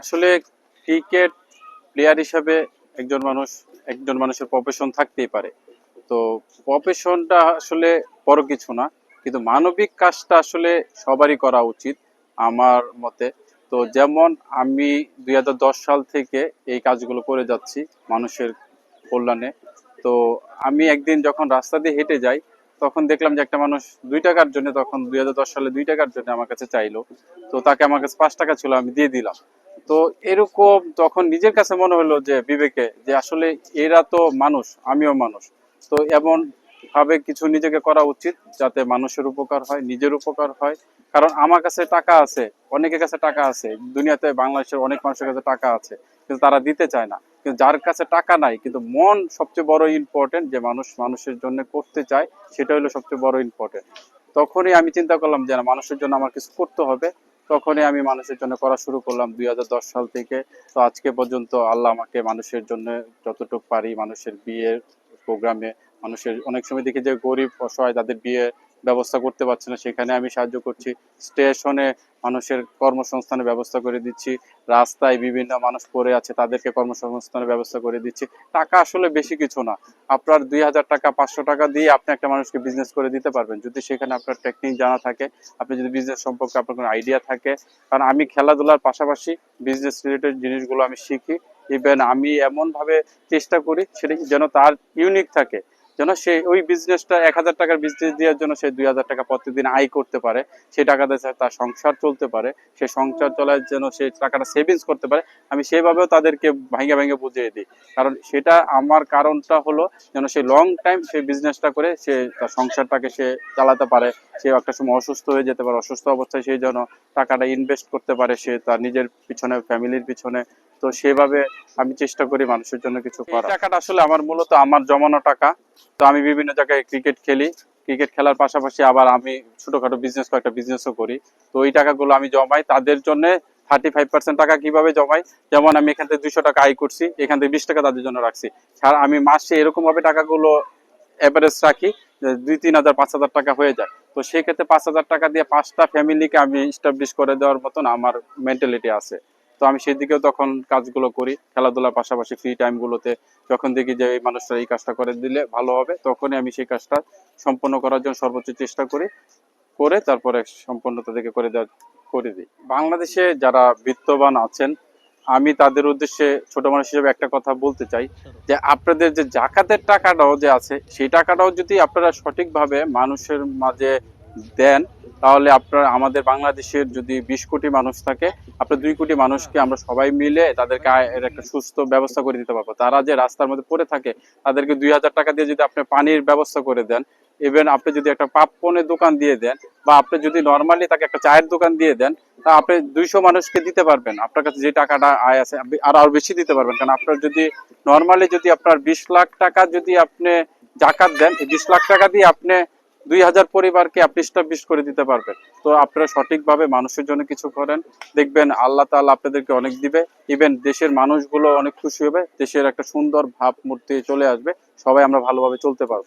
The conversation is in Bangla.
আসলে ক্রিকেট প্লেয়ার হিসাবে একজন মানুষ, একজন মানুষের প্রফেশন থাকতেই পারে। তো প্রফেশনটা আসলে বড় কিছু না, কিন্তু মানবিক কাজটা আসলে সবারই করা উচিত আমার মতে। তো যেমন আমি দুই হাজার দশ সাল থেকে এই কাজগুলো করে যাচ্ছি মানুষের কল্যাণে। তো আমি একদিন যখন রাস্তা দিয়ে হেঁটে যাই তখন দেখলাম যে একটা মানুষ দুই টাকার জন্য তখন দুই হাজার দশ সালে দুই টাকার জন্য আমার কাছে চাইলো। তো তাকে আমার কাছে পাঁচ টাকা ছিল, আমি দিয়ে দিলাম। তো এরকম তখন নিজের কাছে মনে হলো যে বিবেকে যে আসলে এরা তো মানুষ, আমিও মানুষ। তো এমন ভাবে কিছু নিজেকে করা উচিত যাতে মানুষের উপকার হয়, নিজের উপকার হয়। কারণ আমার কাছে টাকা আছে, অনেকের কাছে টাকা আছে। দুনিয়াতে বাংলাদেশের অনেক মানুষের কাছে টাকা আছে, কিন্তু তারা দিতে চায় না। যার কাছে টাকা নাই, কিন্তু মন সবচেয়ে বড় ইম্পর্টেন্ট যে মানুষ মানুষের জন্য করতে চায়, সেটা হলো সবচেয়ে বড় ইম্পর্টেন্ট তখনই আমি চিন্তা করলাম যে মানুষের জন্য আমার কিছু করতে হবে। তখনই আমি মানুষের জন্য করা শুরু করলাম দুই হাজার দশ সাল থেকে। তো আজকে পর্যন্ত আল্লাহ আমাকে মানুষের জন্য যতটুকু পারি মানুষের বিয়ের প্রোগ্রামে মানুষের অনেক সময় দেখি যে গরিব অসহায় তাদের বিয়ে ব্যবস্থা করতে পারছে না, সেখানে আমি সাহায্য করছি। স্টেশনে মানুষের কর্মসংস্থানের ব্যবস্থা করে দিচ্ছি, রাস্তায় বিভিন্ন মানুষ পড়ে আছে তাদেরকে কর্মসংস্থানের ব্যবস্থা করে দিচ্ছি। টাকা আসলে বেশি কিছু না। আপনার দুই হাজার টাকা, পাঁচশো টাকা দিয়ে আপনি একটা মানুষকে বিজনেস করে দিতে পারবেন। যদি সেখানে আপনার টেকনিক জানা থাকে, আপনি যদি বিজনেস সম্পর্কে আপনার কোনো আইডিয়া থাকে, কারণ আমি খেলাধুলার পাশাপাশি বিজনেস রিলেটেড জিনিসগুলো আমি শিখি। ইভেন আমি এমন ভাবে চেষ্টা করি, সেটা যেন তার ইউনিক থাকে। যেন সে ওই বিজনেসটা এক হাজার টাকার বিজনেস দেওয়ার জন্য সে দুই হাজার টাকা প্রতিদিন আয় করতে পারে। সেই দিয়ে তার সংসার চলতে পারে। সে সংসার চলার জন্য সে টাকাটা সেভিংস করতে পারে। আমি সেভাবেও তাদেরকে ভাঙে ভাঙে বুঝিয়ে দিই। কারণ সেটা আমার কারণটা হলো যেন সে লং টাইম সে বিজনেসটা করে সে তার সংসারটাকে সে চালাতে পারে। সে একটা সময় অসুস্থ হয়ে যেতে পারে। অসুস্থ অবস্থায় সেই জন্য টাকাটা ইনভেস্ট করতে পারে। সে তার নিজের পিছনে ফ্যামিলির পিছনে তো সেভাবে আমি চেষ্টা করি মানুষের জন্য কিছু করা এই টাকাটা আসলে আমার মূলত আমার জমানো টাকা। তো আমি বিভিন্ন জায়গায় ক্রিকেট খেলি। ক্রিকেট খেলার পাশাপাশি আবার আমি ছোটখাটো বিজনেস কয়েকটা বিজনেসও করি। তো ওই টাকাগুলো আমি জমাই। তাদের জন্য থার্টি ফাইভ পার্সেন্ট টাকা কীভাবে জমাই? যেমন আমি এখান থেকে দুইশো টাকা আয় করছি এখান থেকে বিশ টাকা তাদের জন্য রাখছি। ছাড়া আমি মাসে এরকম ভাবে টাকাগুলো অ্যাভারেজ রাখি দুই তিন হাজার পাঁচ হাজার টাকা হয়ে যায়। তো সেক্ষেত্রে পাঁচ হাজার টাকা দিয়ে পাঁচটা ফ্যামিলিকে আমি স্টাবলিশ করে দেওয়ার মতন আমার মেন্টালিটি আছে। তো আমি সেই দিকেও তখন কাজগুলো করি, খেলাধুলার পাশাপাশি ফ্রি টাইমগুলোতে যখন দেখি যে এই মানুষটা এই কাজটা করে দিলে ভালো হবে, তখনই আমি সেই কাজটা সম্পন্ন করার জন্য সর্বোচ্চ চেষ্টা করি, করে তারপরে সম্পন্ন তাদেরকে করে দেওয়ার করে দিই। বাংলাদেশে যারা বিত্তবান আছেন, আমি তাদের উদ্দেশ্যে ছোট মানুষ হিসেবে একটা কথা বলতে চাই, যে আপনাদের যে জাকাতের টাকাটাও যে আছে, সেই টাকাটাও যদি আপনারা সঠিকভাবে মানুষের মাঝে দেন, তাহলে আপনার, আমাদের বাংলাদেশের যদি বিশ কোটি মানুষ থাকে, আপনার দুই কোটি মানুষকে আমরা সবাই মিলে তাদেরকে আয়ের একটা সুস্থ ব্যবস্থা করে দিতে পারব। তারা যে রাস্তার মধ্যে পড়ে থাকে, তাদেরকে দুই হাজার টাকা দিয়ে যদি আপনি পানির ব্যবস্থা করে দেন ইভেন আপনি যদি একটা পাপনের দোকান দিয়ে দেন, বা আপনি যদি নর্মালি তাকে একটা চায়ের দোকান দিয়ে দেন, তা আপনি দুইশো মানুষকে দিতে পারবেন। আপনার কাছে যে টাকাটা আয় আছে আর, আরও বেশি দিতে পারবেন। কারণ আপনার যদি নর্মালি যদি আপনার বিশ লাখ টাকা যদি আপনি জাকাত দেন, এই বিশ লাখ টাকা দিয়ে আপনি দুই হাজার পরিবারকে আপনি স্টাবলিশ করে দিতে পারবেন। তো আপনারা সঠিকভাবে মানুষের জন্য কিছু করেন। দেখবেন আল্লাহ তাআলা আপনাদেরকে অনেক দিবে। ইভেন দেশের মানুষগুলো অনেক খুশি হবে। দেশের একটা সুন্দর ভাব মূর্তি চলে আসবে। সবাই আমরা ভালোভাবে চলতে পারব।